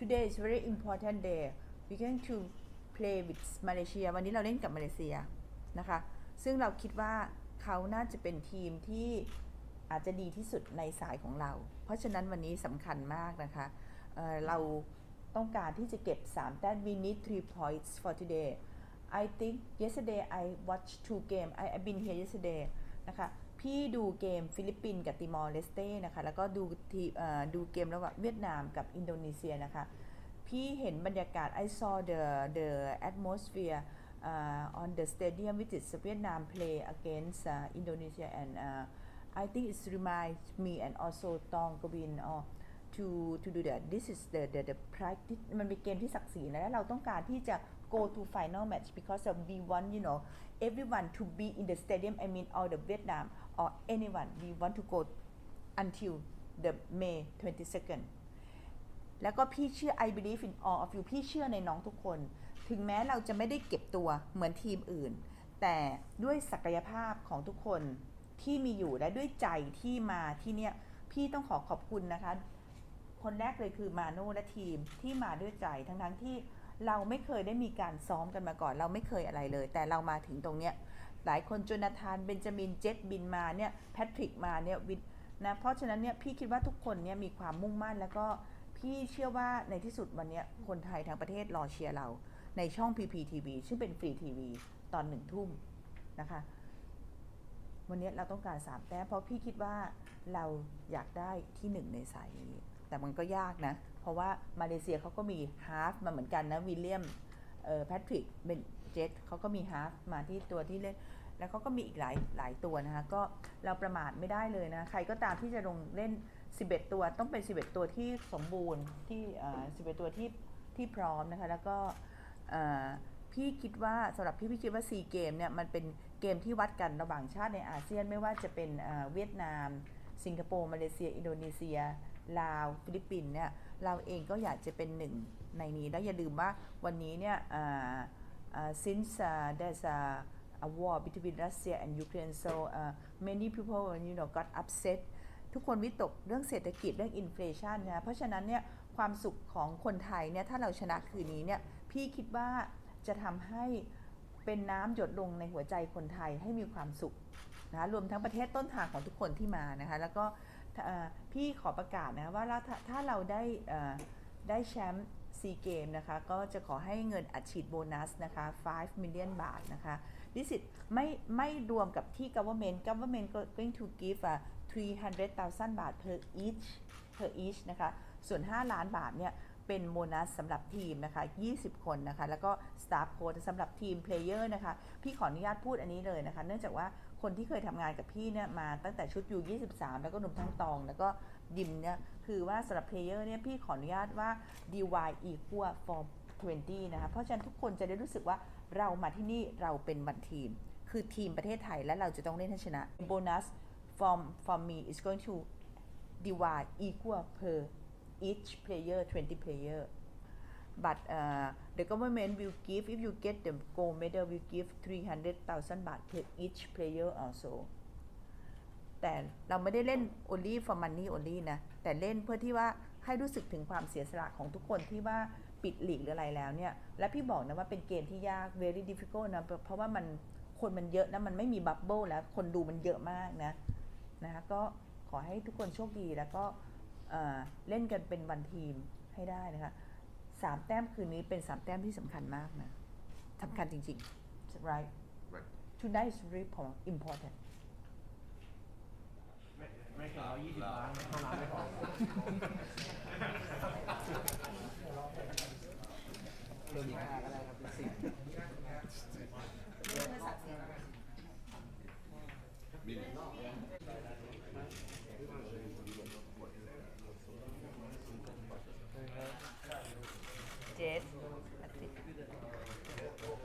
today is very important day we going to play with Malaysia วันนี้เราเล่นกับมาเลเซียนะคะ ซึ่งเราคิดว่าเขาน่าจะเป็นทีมที่อาจจะดีที่สุดในสายของเรา เพราะฉะนั้นวันนี้สำคัญมากนะคะเเราต้องการที่จะเก็บ 3 แต้ม we need 3 points for today I think yesterday I watched two game I I've been here yesterday นะคะ พี่ดูเกมฟิลิปปินส์กับติมอร์เลสเต้นะคะแล้วก็ดูทีดูเกมระหว่างเวียดนามกับอินโดนีเซียนะคะพี่เห็นบรรยากาศ I saw the the atmosphere uh, on the stadium which is Vietnam play against uh, Indonesia and uh, I think it reminds me and also Tong Gavin or to to do that this is the the the practice มันเป็นเกมที่ศักดิ์ศรีนะและเราต้องการที่จะ go to final match because of we want you know everyone to be in the stadium I mean all the Vietnam or anyone we want to go until the May 22nd แล้วก็พี่เชื่อ I believe in all of you พี่เชื่อในน้องทุกคน ถึงแม้เราจะไม่ได้เก็บตัวเหมือนทีมอื่น แต่ด้วยศักยภาพของทุกคนที่มีอยู่และด้วยใจที่มาที่เนี่ย พี่ต้องขอขอบคุณนะคะ คนแรกเลยคือมาโน่และทีมที่มาด้วยใจทั้งทั้งๆที่เราไม่เคยได้มีการซ้อมกันมาก่อน เราไม่เคยอะไรเลย แต่เรามาถึงตรงเนี้ย หลายคนจนาธานเบนจามินเจตบินมาเนี่ยแพทริกมาเนี่ยวินนะเพราะฉะนั้นเนี่ยพี่คิดว่าทุกคนเนี่ยมีความมุ่งมั่นแล้วก็พี่เชื่อว่าในที่สุดวันนี้คนไทยทั้งประเทศรอเชียร์เรา ในช่อง PPTV ซึ่งเป็นฟรีทีวีตอนหนึ่งทุ่มนะคะ วันนี้เราต้องการสามแต้มเพราะพี่คิดว่าเราอยากได้ที่หนึ่งในสายนี้ แต่มันก็ยากนะ เพราะว่ามาเลเซียเขาก็มีฮาร์ฟมาเหมือนกันนะวิลเลียม แพทริกเบนเจตเขาก็มีฮาร์ฟมาที่ตัวที่เล่น แล้วเขาก็มีอีกหลายหลายตัวนะคะ ก็เราประมาทไม่ได้เลยนะ ใครก็ตามที่จะลงเล่น 11 ตัวต้องเป็น 11 ตัวที่สมบูรณ์ที่เอ่อ11 ตัวที่ที่พร้อมนะคะ แล้วก็เอ่อพี่คิดว่าสำหรับพี่พี่คิดว่าซีเกมเนี่ยมันเป็นเกมที่วัดกันระหว่างชาติในอาเซียนไม่ว่าจะเป็นเอ่อเวียดนาม สิงคโปร์มาเลเซีย อินโดนีเซีย ลาว ฟิลิปปินส์เนี่ยเราเองก็อยากจะเป็นหนึ่งในนี้ แล้วอย่าลืมว่าวันนี้เนี่ยอ่าอ่า since uh, there's a, a war between Russia and Ukraine so uh, many people you know got upset ทุกคนวิตกเรื่องเศรษฐกิจเรื่องอินฟล t i o n นะเพราะฉะนั้นเนี่ยความสุขของคนไทยเนี่ยถ้าเราชนะคืนนี้เนี่ยพี่คิดว่าจะทำให้เป็นน้ำหยดลงในหัวใจคนไทยให้มีความสุขนะรวมทั้งประเทศต้นทางของทุกคนที่มานะคะแล้วก็ พี่ขอประกาศนะว่าถ้าเราได้ได้แชมป์ซีเกมนะคะ ก็จะขอให้เงินอัดฉีดโบนัสนะคะ 5 million บาทนะคะ This is ไม่ไม่รวมกับที่ government government going to give a 300,000 บาท per each per each นะคะ ส่วน 5 ล้านบาทเนี่ย เป็นโบนัสสำหรับทีมนะคะ 20 คนนะคะ แล้วก็ staff coach สำหรับทีม player นะคะ พี่ขออนุญาตพูดอันนี้เลยนะคะ เนื่องจากว่า คนที่เคยทำงานกับพี่เนี่ยมาตั้งแต่ชุดอยู่23 แล้วก็หนุ่มทั้งตอง แล้วก็ดิมเนี่ยคือว่าสำหรับ player เนี่ยพี่ขออนุญาตว่า dy equal for 20 นะคะ เพราะฉะนั้นทุกคนจะได้รู้สึกว่าเรามาที่นี่เราเป็นวันทีม คือทีมประเทศไทยและเราจะต้องเล่นให้ชนะโบนัส from from me is going to divide equal per each player 20 player but uh, the government will give if you get the gold medal will give 300,000 baht per each player also แต่เราไม่ได้เล่น only for money only นะ แต่เล่นเพื่อที่ว่าให้รู้สึกถึงความเสียสละของทุกคนที่ว่าปิดหลีกหรืออะไรแล้วเนี่ย และพี่บอกนะว่าเป็นเกมที่ยาก very difficult นะ เพราะว่ามันคนมันเยอะนะ มันไม่มีบับเบิลแล้ว คนดูมันเยอะมากนะ นะก็ขอให้ทุกคนโชคดีแล้วก็เล่นกันเป็นวันทีมให้ได้นะคะ สามแต้มคืนนี้เป็นสามแต้มที่สำคัญมากนะสำคัญจริงๆ right Right. tonight is very important ไม่ไม่ถึงร้อยยี่สิบล้านห้าล้านไม่พอเพิ่มอีกห้าก็ได้ครับเป็นสิบ Million. เจส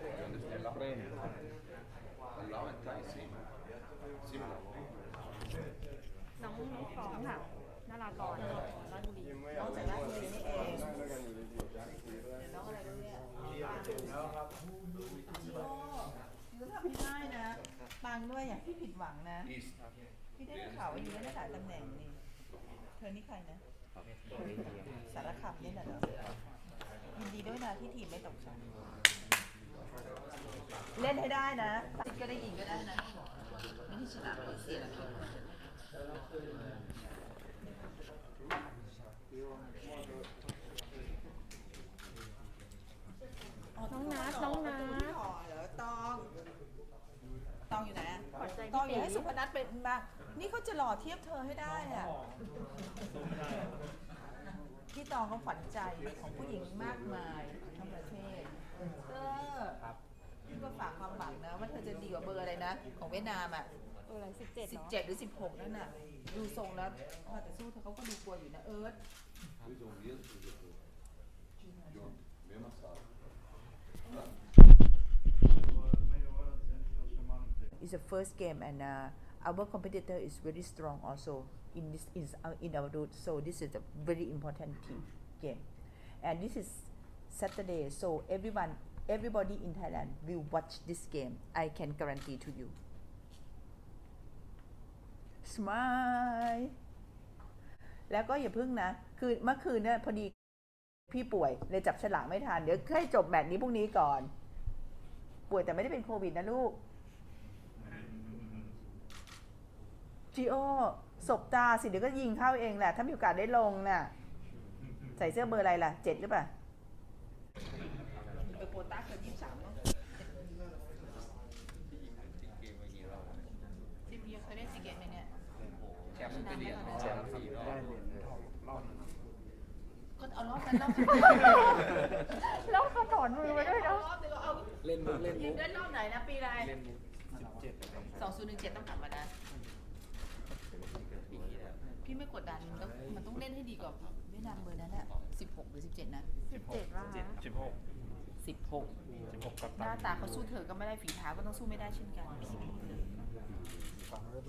You understand law? The law and Thai same. Similar. น้องฟองค่ะนารากรราชบุรีน้องจากราชบุรีนี่เองน้องอะไรรู้เนี่ยจิโร่จิโร่ทำไม่ได้นะปังด้วยอย่างพี่ผิดหวังนะ East. พี่ได้ข่าวว่าอยู่ได้หลายตำแหน่งนี่เธอนี่ใครนะสารคามนี่น่ะเหรอนะที่ทีมไม่ตกชั้นเล่นให้ได้นะติดก็ได้ยิงก็ได้นะไม่ที่ชนะมาเลเซียแล้ว น้องนัทน้องนัทหล่อเหรอตอง ตองอยู่ไหนอะขวัญใจตองอพี่ยากให้สุพนัทเป็นมากนี่เขาจะหล่อเทียบเธอให้ได้อะพี่ตองเขาขวัญใจของผู้หญิงมากมายทั้งประเทศเออพี่ก็ฝากความหวังนะว่าเธอจะดีกว่าเบอร์อะไรนะ ของเวียดนามอะ เอออะไรสิบเจ็ด สิบ เนาะ เจ็ดหรือสิบหกนั่นน่ะ ดูทรงแล้วพอแต่สู้เธอเขาก็ดูกลัวอยู่นะเอิร์ธ Dois ou mesmo, John, mesma sala. It's the first game and uh, our competitor is very strong also in this is uh, in our road. So this is a very important team game, and this is Saturday. So everyone, everybody in Thailand will watch this game. I can guarantee to you. Smile. แล้วก็อย่าพึ่งนะ คือเมื่อคืนเนี่ยพอดีพี่ป่วยเลยจับฉลากไม่ทัน เดี๋ยวให้จบแมตช์นี้พรุ่งนี้ก่อน ป่วยแต่ไม่ได้เป็นโควิดนะลูกจีโอสบตาสิเดี๋ยวก็ยิงเข้าเองแหละ ถ้ามีโอกาสได้ลงน่ะ ใส่เสื้อเบอร์อะไรล่ะเจ็ดหรือเปล่าเออโควต้าเกินยี่สิบสามมั้งทีมเยอะเคยได้ซีเกมไหมเนี่ย แชมป์ไปเรียนแชมป์สี่รอบ ก็เอารอบนั้นรอบที่แล้วเขาถอนมือไว้ด้วยเอาเนาะรอบนึงเอาเล่นมุกเล่นยิมุงกได้รอบไหนนะปีอะไรเล่นมุกสิบเจ็ดสองศูนย์หนึ่งเจ็ดต้องกลับมานะพี่ไม่กดดันมันก็มันต้องเล่นให้ดีกว่าเวียดนามเบอร์นั้นอะสิบหกหรือสิบเจ็ดนะ สิบเจ็ดว่าสิบหกสิบหกสิบหกกับหน้าตาเขาสู้เธอก็ไม่ได้ฝีเท้าก็ต้องสู้ไม่ได้เช่นกันฟังแล้ว